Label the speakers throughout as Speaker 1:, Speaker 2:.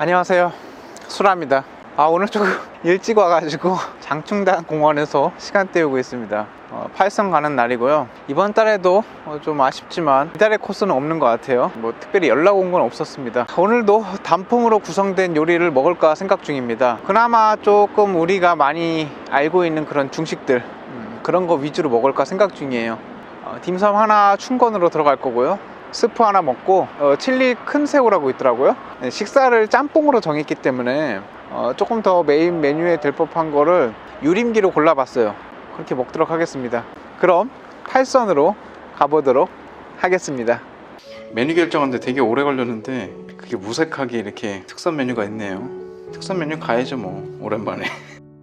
Speaker 1: 안녕하세요. 수라입니다. 아 오늘 조금 일찍 와가지고 장충당 공원에서 시간 때우고 있습니다. 어, 팔성 가는 날이고요. 이번 달에도 어, 좀 아쉽지만 이달의 코스는 없는 것 같아요. 뭐 특별히 연락 온 건 없었습니다. 오늘도 단품으로 구성된 요리를 먹을까 생각 중입니다. 그나마 조금 우리가 많이 알고 있는 그런 중식들 음, 그런 거 위주로 먹을까 생각 중이에요. 어, 딤섬 하나 충건으로 들어갈 거고요 스프 하나 먹고 어, 칠리 큰 새우라고 있더라고요. 네, 식사를 짬뽕으로 정했기 때문에 어, 조금 더 메인 메뉴에 될 법한 거를 유림기로 골라봤어요. 그렇게 먹도록 하겠습니다. 그럼 팔선으로 가보도록 하겠습니다. 메뉴 결정하는데 되게 오래 걸렸는데 그게 무색하게 이렇게 특선 메뉴가 있네요. 특선 메뉴 가야죠 뭐. 오랜만에.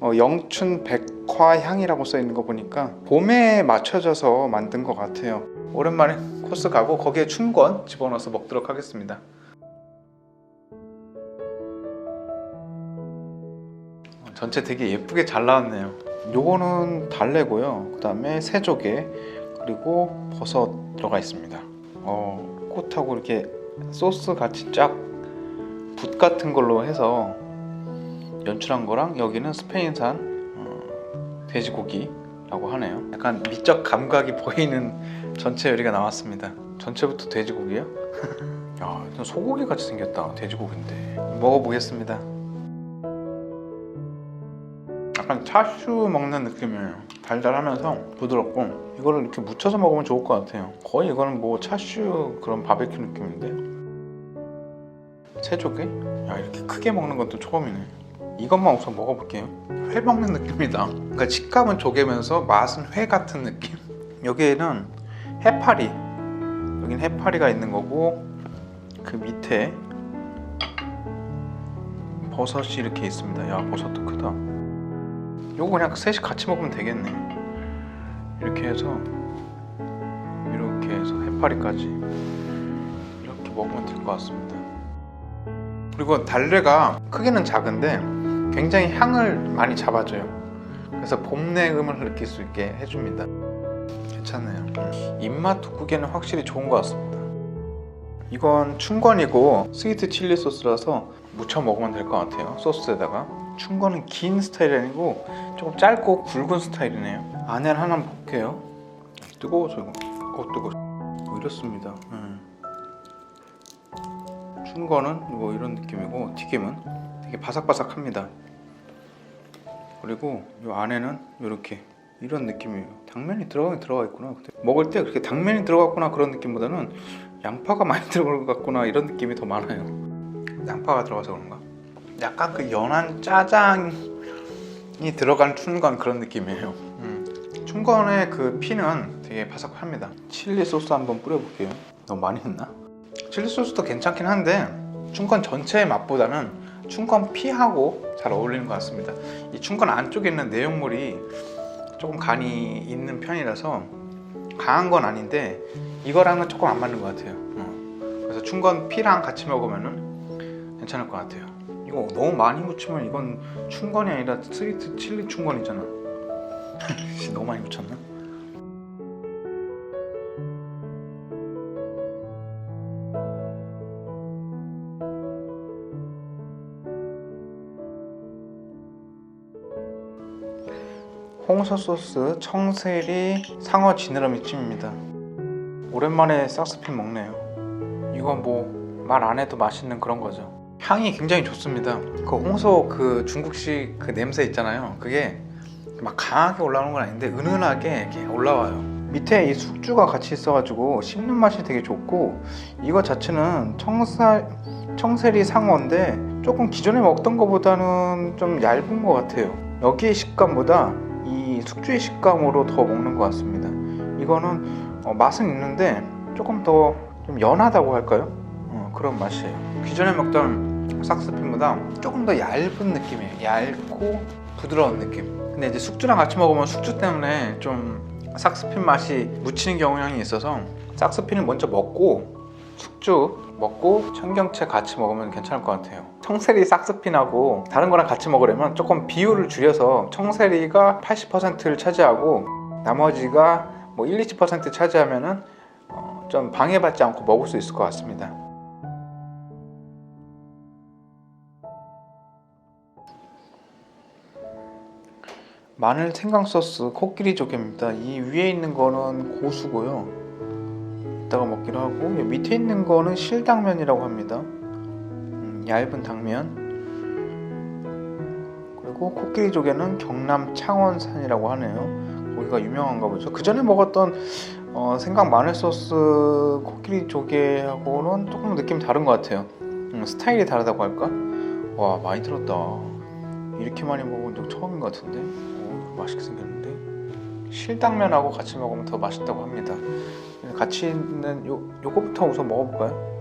Speaker 1: 어, 영춘 백화향이라고 써 있는 거 보니까 봄에 맞춰져서 만든 것 같아요. 오랜만에 코스 가고 거기에 춘권 집어넣어서 먹도록 하겠습니다. 어, 전체 되게 예쁘게 잘 나왔네요. 요거는 달래고요. 그 다음에 새조개 그리고 버섯 들어가 있습니다. 어, 꽃하고 이렇게 소스 같이 쫙 붓 같은 걸로 해서 연출한 거랑 여기는 스페인산 어, 돼지고기 라고 하네요. 약간 미적 감각이 보이는 전체 요리가 나왔습니다. 전체부터 돼지고기야? 야, 소고기 같이 생겼다. 돼지고기인데. 먹어보겠습니다. 약간 차슈 먹는 느낌이에요. 달달하면서 부드럽고 이거를 이렇게 묻혀서 먹으면 좋을 것 같아요. 거의 이거는 뭐 차슈 그런 바베큐 느낌인데. 새조개? 야 이렇게 크게 먹는 건또 처음이네. 이것만 우선 먹어볼게요. 회 먹는 느낌이다. 그러니까 식감은 조개면서 맛은 회 같은 느낌. 여기에는 해파리 여긴 해파리가 있는 거고 그 밑에 버섯이 이렇게 있습니다 야 버섯도 크다 요거 그냥 셋이 같이 먹으면 되겠네 이렇게 해서 이렇게 해서 해파리까지 이렇게 먹으면 될 것 같습니다 그리고 달래가 크기는 작은데 굉장히 향을 많이 잡아줘요 그래서 봄내음을 느낄 수 있게 해줍니다 괜찮네요. 입맛 돋구기에는 확실히 좋은 것 같습니다. 이건 춘권이고 스위트 칠리 소스라서 무쳐 먹으면 될 것 같아요. 소스에다가 춘권은 긴 스타일이 아니고 조금 짧고 굵은 스타일이네요. 안에를 하나 볼게요. 뜨거워서 이거. 어 뜨거. 워 이렇습니다. 음. 춘권은 뭐 이런 느낌이고 튀김은 되게 바삭바삭합니다. 그리고 이 안에는 이렇게 이런 느낌이에요. 당면이 들어가긴 들어가 있구나. 먹을 때 그렇게 당면이 들어갔구나 그런 느낌보다는 양파가 많이 들어갔구나 이런 느낌이 더 많아요. 양파가 들어가서 그런가? 약간 그 연한 짜장이 들어간 춘건 그런 느낌이에요. 음. 춘건의 그 피는 되게 바삭합니다. 칠리 소스 한번 뿌려볼게요. 너무 많이 했나? 칠리 소스도 괜찮긴 한데 춘건 전체의 맛보다는 춘건 피하고 잘 어울리는 것 같습니다. 이 춘건 안쪽에 있는 내용물이 조금 간이 있는 편이라서 강한 건 아닌데 이거랑은 조금 안 맞는 것 같아요. 어. 그래서 춘건 피랑 같이 먹으면은 괜찮을 것 같아요. 이거 너무 많이 묻히면 이건 춘건이 아니라 스위트 칠리 춘건이잖아. 너무 많이 묻혔나? 홍서 소스 청세리 상어 지느러미 찜입니다. 오랜만에 싹스핀 먹네요. 이건 뭐 말 안 해도 맛있는 그런 거죠. 향이 굉장히 좋습니다. 그 홍소 그 중국식 그 냄새 있잖아요. 그게 막 강하게 올라오는 건 아닌데 은은하게 이렇게 올라와요. 밑에 이 숙주가 같이 있어가지고 씹는 맛이 되게 좋고 이거 자체는 청살 청세리 상어인데 조금 기존에 먹던 것보다는 좀 얇은 것 같아요. 여기의 식감보다 이 숙주의 식감으로 더 먹는 것 같습니다. 이거는 어, 맛은 있는데 조금 더 좀 연하다고 할까요? 어, 그런 맛이에요. 기존에 먹던 삭스핀보다 조금 더 얇은 느낌이에요. 얇고 부드러운 느낌. 근데 이제 숙주랑 같이 먹으면 숙주 때문에 좀 삭스핀 맛이 묻히는 경향이 있어서 삭스핀을 먼저 먹고 숙주 먹고 청경채 같이 먹으면 괜찮을 것 같아요 청세리 싹스핀하고 다른 거랑 같이 먹으려면 조금 비율을 줄여서 청세리가 80%를 차지하고 나머지가 뭐 1, 20% 차지하면은 어, 좀 방해받지 않고 먹을 수 있을 것 같습니다 마늘 생강 소스 코끼리 조개입니다. 이 위에 있는 거는 고수고요. 이따가 먹기로 하고 이 밑에 있는 거는 실당면이라고 합니다. 음, 얇은 당면. 그리고 코끼리 조개는 경남 창원산이라고 하네요. 거기가 유명한가 보죠. 그 전에 먹었던 어, 생강 마늘 소스 코끼리 조개하고는 조금 느낌 다른 것 같아요. 음, 스타일이 다르다고 할까? 와 많이 들었다. 이렇게 많이 먹어본 적 처음인 것 같은데. 오, 맛있게 생겼는데. 실당면하고 같이 먹으면 더 맛있다고 합니다. 같이 있는 요 요거부터 우선 먹어볼까요?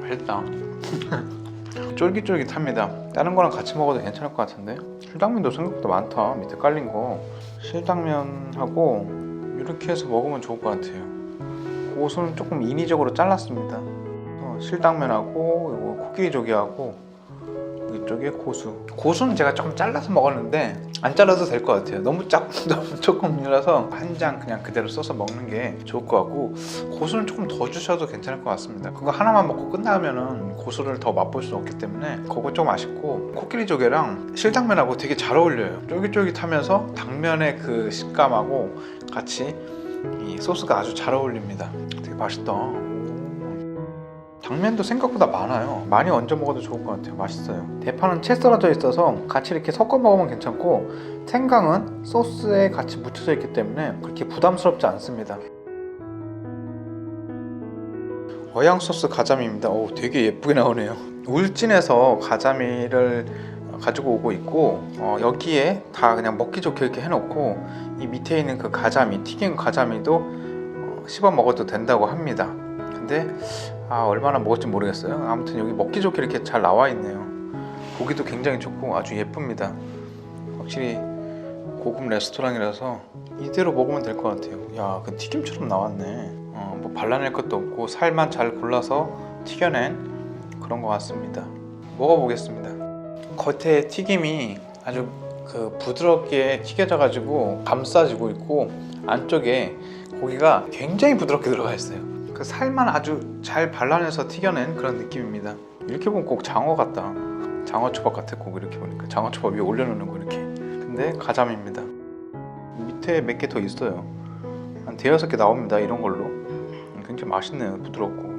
Speaker 1: 맛있다. 쫄깃쫄깃합니다. 다른 거랑 같이 먹어도 괜찮을 것 같은데. 실당면도 생각보다 많다. 밑에 깔린 거. 실당면하고 이렇게 해서 먹으면 좋을 것 같아요. 고수는 조금 인위적으로 잘랐습니다. 어, 실당면하고 요거 코끼리 조개하고 이쪽에 고수. 고수는 제가 조금 잘라서 먹었는데 안 잘라도 될 것 같아요. 너무 작, 너무 조금이라서 한 장 그냥 그대로 써서 먹는 게 좋을 것 같고 고수는 조금 더 주셔도 괜찮을 것 같습니다. 그거 하나만 먹고 끝나면은 고수를 더 맛볼 수 없기 때문에 그거 좀 아쉽고 코끼리 조개랑 실당면하고 되게 잘 어울려요. 쫄깃쫄깃하면서 당면의 그 식감하고 같이 이 소스가 아주 잘 어울립니다. 되게 맛있다. 오. 당면도 생각보다 많아요. 많이 얹어 먹어도 좋을 것 같아요. 맛있어요. 대파는 채 썰어져 있어서 같이 이렇게 섞어 먹으면 괜찮고 생강은 소스에 같이 묻혀져 있기 때문에 그렇게 부담스럽지 않습니다. 어양 소스 가자미입니다. 오, 되게 예쁘게 나오네요. 울진에서 가자미를 가지고 오고 있고 어, 여기에 다 그냥 먹기 좋게 이렇게 해놓고 이 밑에 있는 그 가자미 튀긴 가자미도 어, 씹어 먹어도 된다고 합니다. 근데 아 얼마나 먹을지 모르겠어요. 아무튼 여기 먹기 좋게 이렇게 잘 나와 있네요. 보기도 굉장히 좋고 아주 예쁩니다. 확실히 고급 레스토랑이라서 이대로 먹으면 될 것 같아요. 야, 그 튀김처럼 나왔네. 어, 뭐 발라낼 것도 없고 살만 잘 골라서 튀겨낸 그런 것 같습니다. 먹어보겠습니다. 겉에 튀김이 아주 그 부드럽게 튀겨져 가지고 감싸지고 있고 안쪽에 고기가 굉장히 부드럽게 들어가 있어요. 그 살만 아주 잘 발라내서 튀겨낸 그런 느낌입니다. 이렇게 보면 꼭 장어 같다. 장어 초밥 같아 꼭 이렇게 보니까 장어 초밥 위에 올려놓는 거 이렇게. 근데 가자미입니다. 밑에 몇 개 더 있어요. 한 대여섯 개 나옵니다. 이런 걸로. 음, 굉장히 맛있네요. 부드럽고.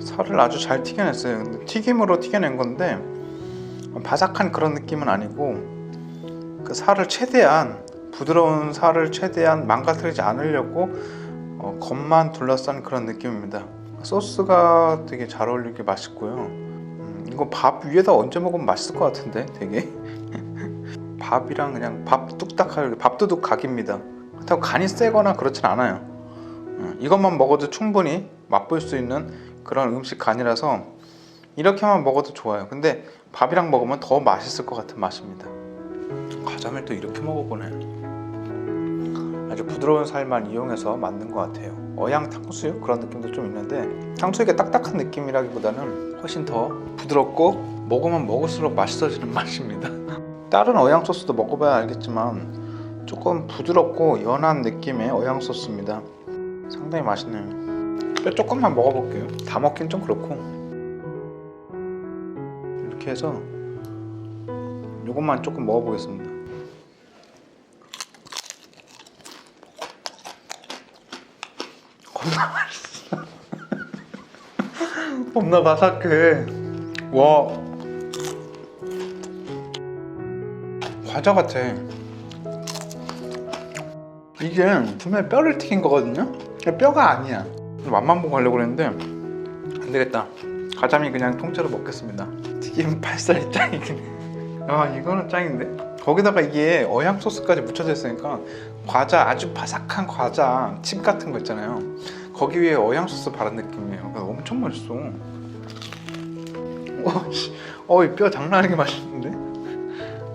Speaker 1: 살을 아주 잘 튀겨냈어요. 근데 튀김으로 튀겨낸 건데 바삭한 그런 느낌은 아니고 그 살을 최대한 부드러운 살을 최대한 망가뜨리지 않으려고 어, 겉만 둘러싼 그런 느낌입니다. 소스가 되게 잘 어울리게 맛있고요. 음, 이거 밥 위에다 얹어 먹으면 맛있을 것 같은데 되게 밥이랑 그냥 밥 뚝딱하게 밥도둑 각입니다. 그렇다고 간이 세거나 그렇진 않아요. 음, 이것만 먹어도 충분히 맛볼 수 있는 그런 음식 간이라서 이렇게만 먹어도 좋아요. 근데 밥이랑 먹으면 더 맛있을 것 같은 맛입니다. 가자미를 또 이렇게 먹어보네. 아주 부드러운 살만 이용해서 만든 것 같아요. 어양 탕수육 그런 느낌도 좀 있는데 탕수육의 딱딱한 느낌이라기보다는 훨씬 더 부드럽고 먹으면 먹을수록 맛있어지는 맛입니다. 다른 어양 소스도 먹어봐야 알겠지만 조금 부드럽고 연한 느낌의 어양 소스입니다. 상당히 맛있네요. 뼈 조금만 먹어볼게요. 다 먹긴 좀 그렇고 이렇게 해서 이것만 조금 먹어보겠습니다. 겁나 맛있어. 겁나 바삭해. 와. 과자 같아. 이게 분명히 뼈를 튀긴 거거든요? 뼈가 아니야. 맛만 보고 가려고 그랬는데 안 되겠다. 가자미 그냥 통째로 먹겠습니다. 튀김 팔살이 짱이긴 아 이거는 짱인데? 거기다가 이게 어향 소스까지 묻혀져 있으니까 과자 아주 바삭한 과자 칩 같은 거 있잖아요. 거기 위에 어향 소스 바른 느낌이에요. 엄청 맛있어. 어, 씨. 어, 장난 아니게 맛있는데?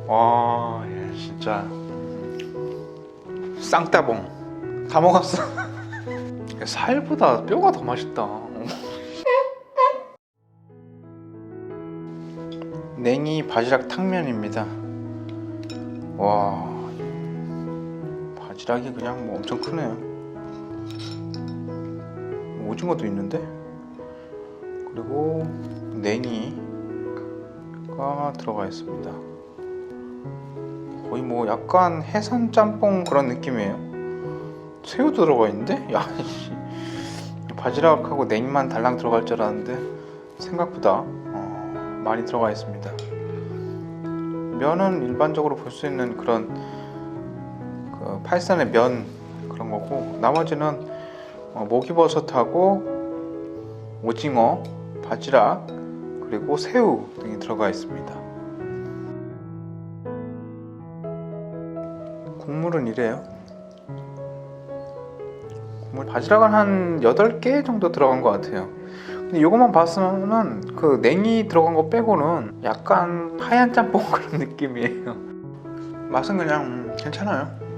Speaker 1: 와, 얘 진짜 쌍따봉 다 먹었어. 살보다 뼈가 더 맛있다. 냉이 바지락 탕면입니다. 와, 바지락이 그냥 뭐 엄청 크네요. 오징어도 있는데 그리고 냉이 가 들어가 있습니다. 거의 뭐 약간 해산 짬뽕 그런 느낌이에요. 새우도 들어가 있는데? 야, 씨. 바지락하고 냉이만 달랑 들어갈 줄 알았는데 생각보다 어, 많이 들어가 있습니다. 면은 일반적으로 볼 수 있는 그런 그 팔산의 면 그런 거고 나머지는 어, 목이버섯하고 오징어, 바지락 그리고 새우 등이 들어가 있습니다. 국물은 이래요. 국물 바지락은 한 8개 정도 들어간 것 같아요. 근데 이것만 봤으면은 그 냉이 들어간 거 빼고는 약간 하얀 짬뽕 그런 느낌이에요. 맛은 그냥 음, 괜찮아요.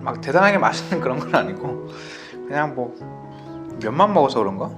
Speaker 1: 막 대단하게 맛있는 그런 건 아니고 그냥 뭐 면만 먹어서 그런가?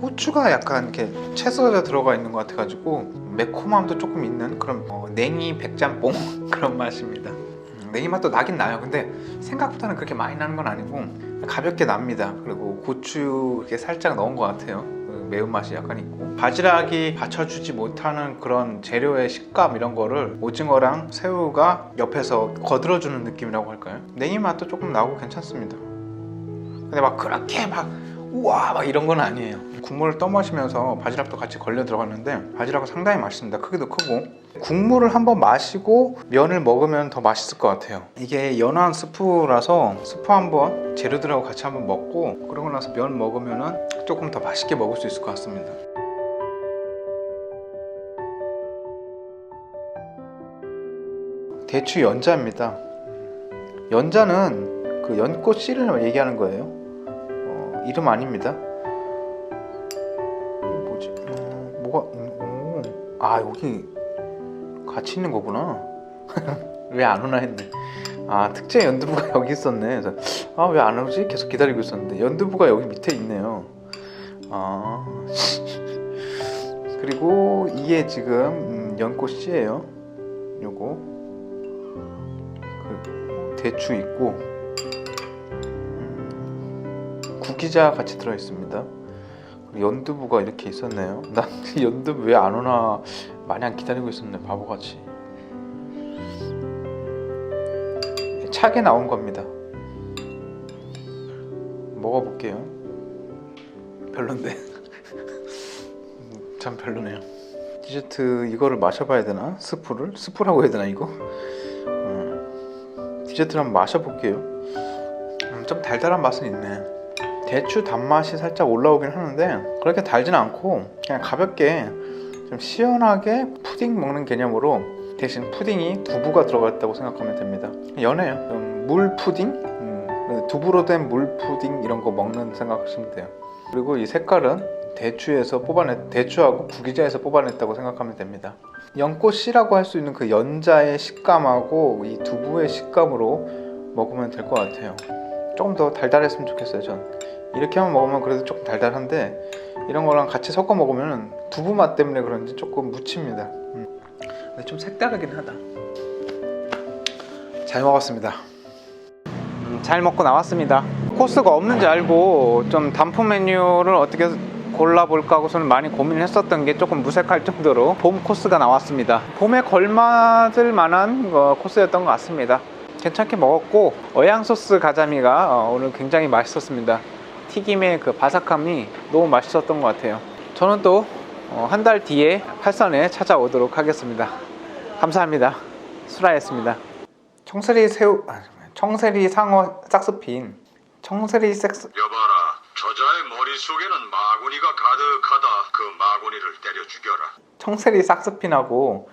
Speaker 1: 고추가 약간 이렇게 채 썰어져 들어가 있는 것 같아가지고 매콤함도 조금 있는 그런 어, 냉이 백짬뽕 그런 맛입니다. 음, 냉이 맛도 나긴 나요. 근데 생각보다는 그렇게 많이 나는 건 아니고 가볍게 납니다. 그리고 고추 이렇게 살짝 넣은 것 같아요. 그 매운맛이 약간 있고 바지락이 받쳐주지 못하는 그런 재료의 식감 이런 거를 오징어랑 새우가 옆에서 거들어주는 느낌이라고 할까요? 냉이 맛도 조금 나고 괜찮습니다. 근데 막 그렇게 막 우와 막 이런 건 아니에요. 국물을 떠마시면서 바지락도 같이 걸려 들어갔는데 바지락은 상당히 맛있습니다. 크기도 크고 국물을 한번 마시고 면을 먹으면 더 맛있을 것 같아요. 이게 연한 스프라서 스프 한번 재료들하고 같이 한번 먹고 그러고 나서 면 먹으면은 조금 더 맛있게 먹을 수 있을 것 같습니다. 대추 연자입니다. 연자는 그 연꽃 씨를 얘기하는 거예요. 어, 이름 아닙니다. 뭐지? 음, 뭐가? 음, 오. 아 여기 같이 있는 거구나. 왜 안 오나 했네. 아 특제 연두부가 여기 있었네. 아왜 안 오지? 계속 기다리고 있었는데 연두부가 여기 밑에 있네요. 아 그리고 이게 지금 음, 연꽃 씨예요. 요거 대추 있고 음, 구기자 같이 들어 있습니다. 연두부가 이렇게 있었네요. 난 연두부 왜 안 오나 마냥 기다리고 있었네 바보같이. 차게 나온 겁니다. 먹어볼게요. 별론데. 음, 참 별로네요. 디저트 이거를 마셔봐야 되나? 스프를? 스프라고 해야 되나 이거? 음, 디저트를 한번 마셔볼게요. 음, 좀 달달한 맛은 있네. 대추 단맛이 살짝 올라오긴 하는데 그렇게 달진 않고 그냥 가볍게 좀 시원하게 푸딩 먹는 개념으로 대신 푸딩이 두부가 들어갔다고 생각하면 됩니다. 연해요. 좀물 푸딩, 음, 두부로 된 물 푸딩 이런 거 먹는 생각하시면 돼요. 그리고 이 색깔은 대추에서 뽑아냈 대추하고 구기자에서 뽑아냈다고 생각하면 됩니다. 연꽃 씨라고 할 수 있는 그 연자의 식감하고 이 두부의 식감으로 먹으면 될 것 같아요. 조금 더 달달했으면 좋겠어요. 전 이렇게만 먹으면 그래도 조금 달달한데 이런 거랑 같이 섞어 먹으면 두부 맛 때문에 그런지 조금 묻힙니다. 음. 근데 좀 색다르긴 하다. 잘 먹었습니다. 음, 잘 먹고 나왔습니다. 코스가 없는지 알고 좀 단품 메뉴를 어떻게 골라볼까 하고서는 많이 고민을 했었던 게 조금 무색할 정도로 봄 코스가 나왔습니다. 봄에 걸맞을 만한 어, 코스였던 것 같습니다. 괜찮게 먹었고 어양 소스 가자미가 어, 오늘 굉장히 맛있었습니다. 튀김의 그 바삭함이 너무 맛있었던 것 같아요. 저는 또 한 달 뒤에 팔선에 찾아오도록 하겠습니다. 감사합니다. 수라였습니다. 청세리 새우, 아, 청세리 상어 싹스핀, 청세리 섹스,
Speaker 2: 여봐라, 저자의 머릿속에는 마구니가 가득하다. 그 마구니를 때려 죽여라.
Speaker 1: 청세리 싹스핀하고